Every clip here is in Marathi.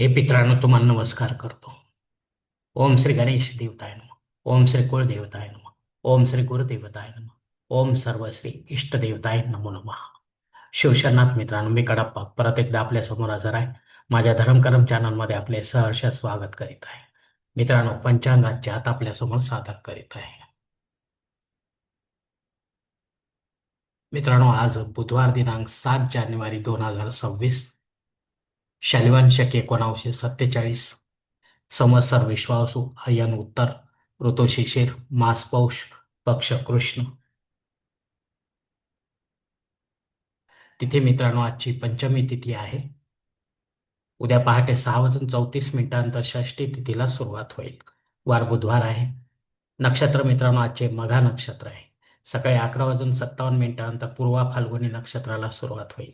हे पित्रांनो तुम्हाला नमस्कार करतो. ओम श्री गणेश देवताय नम. ओम श्री कुळदेवताय नम. ओम श्री गुरुदेवताय नम. ओम सर्व श्री इष्टदेवताय नमो नमः. शिवशरनाथ मित्रांनो मी कडप्पा परत एकदा आपल्यासमोर हजर आहे. माझ्या धर्मकरम चॅनलमध्ये आपले सहर्ष स्वागत करीत आहे. मित्रांनो पंचांगाचे आत आपल्यासमोर सादर करीत आहे. मित्रांनो आज बुधवार दिनांक सात जानेवारी दोन हजार सव्वीस शालिवान शके सत्तेचाळीस. समसर विश्वासू अयन उत्तर ऋतू शिशिर मासपौष पक्ष कृष्ण. तिथे मित्रांनो आजची पंचमी तिथी आहे. उद्या पहाटे सहा वाजून चौतीस मिनिटांनंतर षष्टी तिथीला सुरुवात होईल. वार बुधवार आहे. नक्षत्र मित्रांनो आजचे मघा नक्षत्र आहे. सकाळी अकरा वाजून सत्तावन्न मिनिटांनंतर पूर्वा फाल्गुनी नक्षत्राला सुरुवात होईल.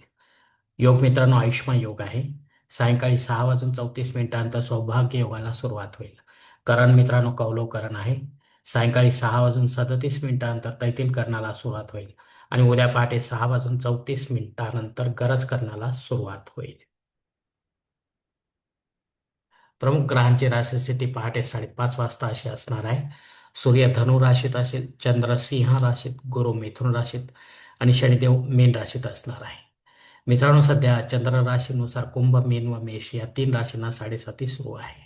योग मित्रांनो आयुष्मान योग आहे. सायंकाळी सहा वाजून चौतीस मिनिटांनंतर सौभाग्य योगाला सुरुवात होईल. करण मित्रांनो कौलव करण आहे. सायंकाळी सहा वाजून सदतीस मिनिटानंतर तैतील करणाला सुरुवात होईल आणि उद्या पहाटे सहा वाजून चौतीस मिनिटानंतर गरज करण्याला सुरुवात होईल. प्रमुख ग्रहांची राशीस्थिती पहाटे साडेपाच वाजता अशी असणार आहे. सूर्य धनु राशीत असेल चंद्र सिंह राशीत गुरु मिथुन राशीत आणि शनिदेव मेन राशीत असणार आहे. मित्रांनो सध्या चंद्र राशीनुसार कुंभ मीन व मेष या तीन राशींना साडेसाती सुरू आहे.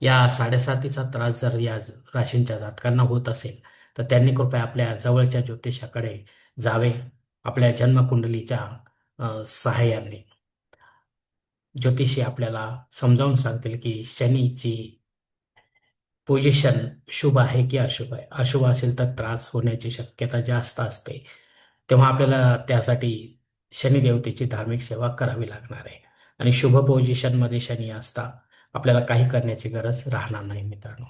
या साडेसातीचा त्रास जर या राशींच्या जातकांना होत असेल तर त्यांनी कृपया आपल्या जवळच्या ज्योतिषाकडे जावे आपल्या जन्मकुंडलीच्या सहाय्याने. ज्योतिषी आपल्याला समजावून सांगतील की शनीची पोझिशन शुभ आहे की अशुभ आहे. अशुभ असेल तर त्रास होण्याची शक्यता जास्त असते. तेव्हा आपल्याला त्यासाठी शनिदेवतेची धार्मिक सेवा करावी लागणार आहे. आणि शुभ पोझिशनमध्ये शनी असता आपल्याला काही करण्याची गरज राहणार नाही मित्रांनो.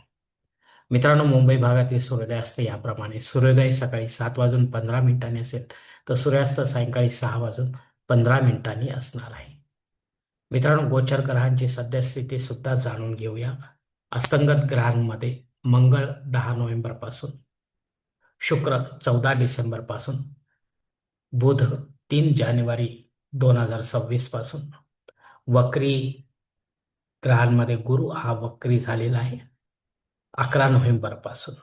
मित्रांनो मुंबई भागातील सूर्योदय असते याप्रमाणे सूर्योदय सकाळी सात वाजून पंधरा मिनिटांनी असेल तर सूर्यास्त सायंकाळी सहा वाजून पंधरा मिनिटांनी असणार आहे. मित्रांनो गोचर ग्रहांची सद्यस्थिती सुद्धा जाणून घेऊया. अस्तंगत ग्रहांमध्ये मंगळ दहा नोव्हेंबरपासून शुक्र चौदा डिसेंबरपासून बुध तीन जानेवारी दोन हजार सव्वीसपासून. वक्री ग्रहांमध्ये गुरु हा वक्री झालेला आहे. अकरा नोव्हेंबरपासून.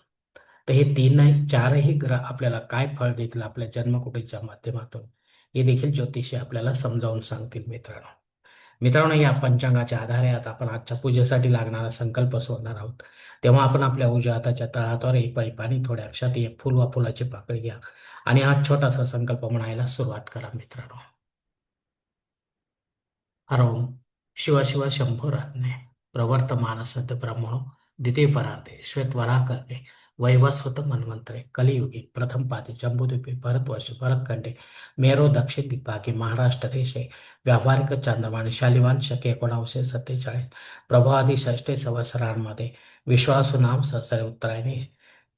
तर हे तीनही चारही ग्रह आपल्याला काय फळ देतील आपल्या जन्मकुटीच्या माध्यमातून हे देखील ज्योतिषी आपल्याला समजावून सांगतील मित्रांनो. मित्रांनो या पंचांगाच्या आधारे आता आपण आजच्या पूजेसाठी लागणारा संकल्प सोडणार आहोत. तेव्हा आपण आपल्या उजव्या हाताच्या तळहातावर एक पाणी थोड्या अक्षात एक फुल वा फुलाची पाकळी घ्या. आणि हा छोटासा संकल्प म्हणायला सुरुवात करा मित्रांनो. हरोम शिव शिव शंभो रात्ने प्रवर्तमान सद्य ब्रह्मणो. द्वितीय परार्थे श्वेतवरा कल्पे. वैवस्वत मन्वंतरे कलियुगे प्रथम पादी जम्बूद्वीपे भरतवर्ष भरतखंडे मेरो दक्षिण विभागे महाराष्ट्र देशे। व्यावहारिक चांद्रमाने शालिवान शके एकोणावीसशे सत्तेचाळीस। प्रभादी षष्टे संवत्सरांमध्ये विश्वासुनाम सहसरे उत्तरायणी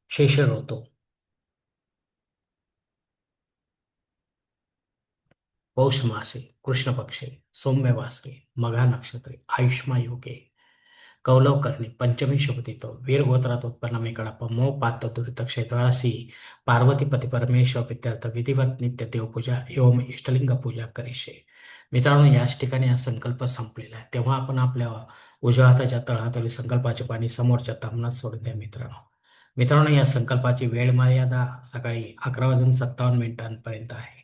शेष ऋतू पौष मासे कृष्ण पक्षे सौम्य वासके मघा नक्षत्रे आयुष्मा योगे। कौलव करणे पंचमी शुभतितो वीर गोत्रात उत्पन्न मेकडप मो पात दुरित क्षेत्रासी परमेश्वर पित्यर्थ विधिवत नित्य देवपूजा एवम इष्टलिंग पूजा करीशे मित्रांनो याच ठिकाणी हा संकल्प संपलेला आहे. तेव्हा आपण आपल्या उजव्या हाताच्या तळहातावरील संकल्पाचे पाणी समोरच्या तामनात सोडून द्या मित्रांनो. मित्रांनो या संकल्पाची वेळ मर्यादा सकाळी अकरा वाजून सत्तावन्न मिनिटांपर्यंत आहे.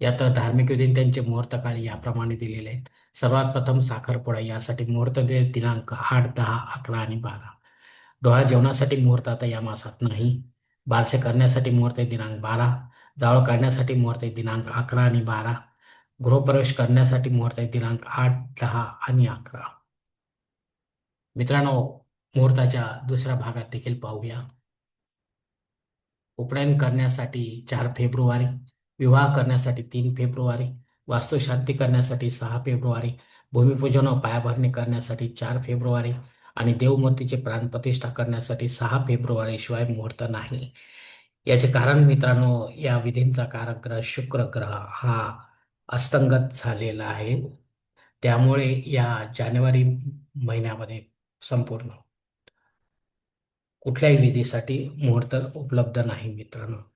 यात धार्मिक विधी त्यांचे मुहूर्त काळ याप्रमाणे दिलेले आहेत. सर्वात प्रथम साखरपुडा यासाठी मुहूर्त दिनांक आठ दहा अकरा आणि बारा. डोळा जेवणासाठी मुहूर्त आता या मासात नाही. बारसे करण्यासाठी मुहूर्त दिनांक बारा. जावळ काढण्यासाठी मुहूर्त दिनांक अकरा आणि बारा. गृहप्रवेश करण्यासाठी मुहूर्त दिनांक आठ दहा आणि अकरा. मित्रांनो मुहूर्ताच्या दुसऱ्या भागात देखील पाहूया. उपनयन करण्यासाठी चार फेब्रुवारी विवाह करण्यासाठी तीन फेब्रुवारी वास्तुशांती करण्यासाठी सहा फेब्रुवारी भूमिपूजन व पायाभरणी करण्यासाठी चार फेब्रुवारी आणि देवमूर्तीची प्राणप्रतिष्ठा करण्यासाठी सहा फेब्रुवारी शिवाय मुहूर्त नाही. याचे कारण मित्रांनो या विधींचा कारक शुक्र ग्रह हा अस्तंगत झालेला आहे. त्यामुळे या जानेवारी महिन्यामध्ये संपूर्ण कुठल्याही विधीसाठी मुहूर्त उपलब्ध नाही मित्रांनो.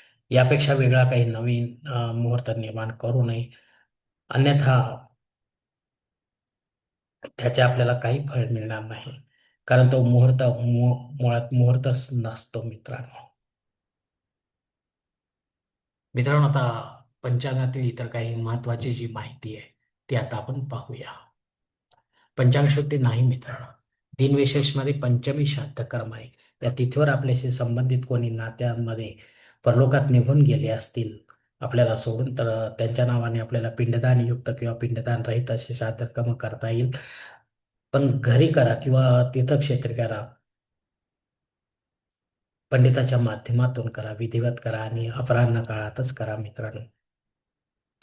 यापेक्षा वेगळा काही नवीन मुहूर्त निर्माण करू नये. अन्यथा त्याचे आपल्याला काही फळ मिळणार नाही. कारण तो मुहूर्त मुळात मुहूर्तच नसतो मित्रांनो. मित्रांनो आता पंचांगातील इतर काही महत्वाची जी माहिती आहे ती आता आपण पाहूया. पंचांग शुद्धी नाही मित्रांनो. दिनविशेषमध्ये पंचमी श्राद्ध कर्म आहे या तिथीवर आपल्याशी संबंधित कोणी नात्यांमध्ये परलोकात निघून गेले असतील. आपल्याला सोडून तर त्यांच्या नावाने आपल्याला पिंडदान युक्त किंवा पिंडदान रहित असे श्राद्धकर्म करता येईल. पण घरी करा किंवा तीर्थक्षेत्र करा. पंडिताच्या माध्यमातून करा विधिवत करा आणि अपराह्न काळातच करा मित्रांनो.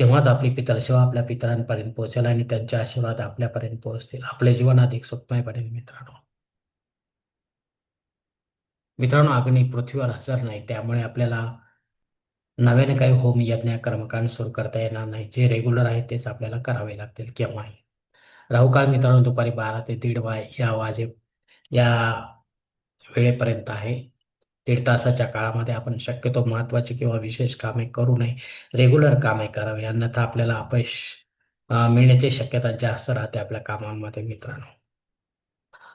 तेव्हाच आपली पितरसेवा आपल्या पितरांपर्यंत पोहोचेल आणि त्यांचे आशीर्वाद आपल्यापर्यंत पोहोचतील. आपले जीवन अधिक सुखमय पडेल मित्रांनो. मित्रांनो अग्नी पृथ्वीवर हजर नाही त्यामुळे आपल्याला नव्याने काही होम यज्ञ कर्मकांड सुरू करता येणार नाही. जे रेग्युलर आहे तेच आपल्याला करावे लागतील केव्हाही. राहुकाळ मित्रांनो दुपारी बारा ते दीड वाय या वाजे या वेळेपर्यंत आहे. दीड तासाच्या काळामध्ये आपण शक्यतो महत्वाची किंवा विशेष कामे करू नये. रेग्युलर कामे करावे अन्यथा आपल्याला अपयश मिळण्याची शक्यता जास्त राहते आपल्या कामांमध्ये मित्रांनो.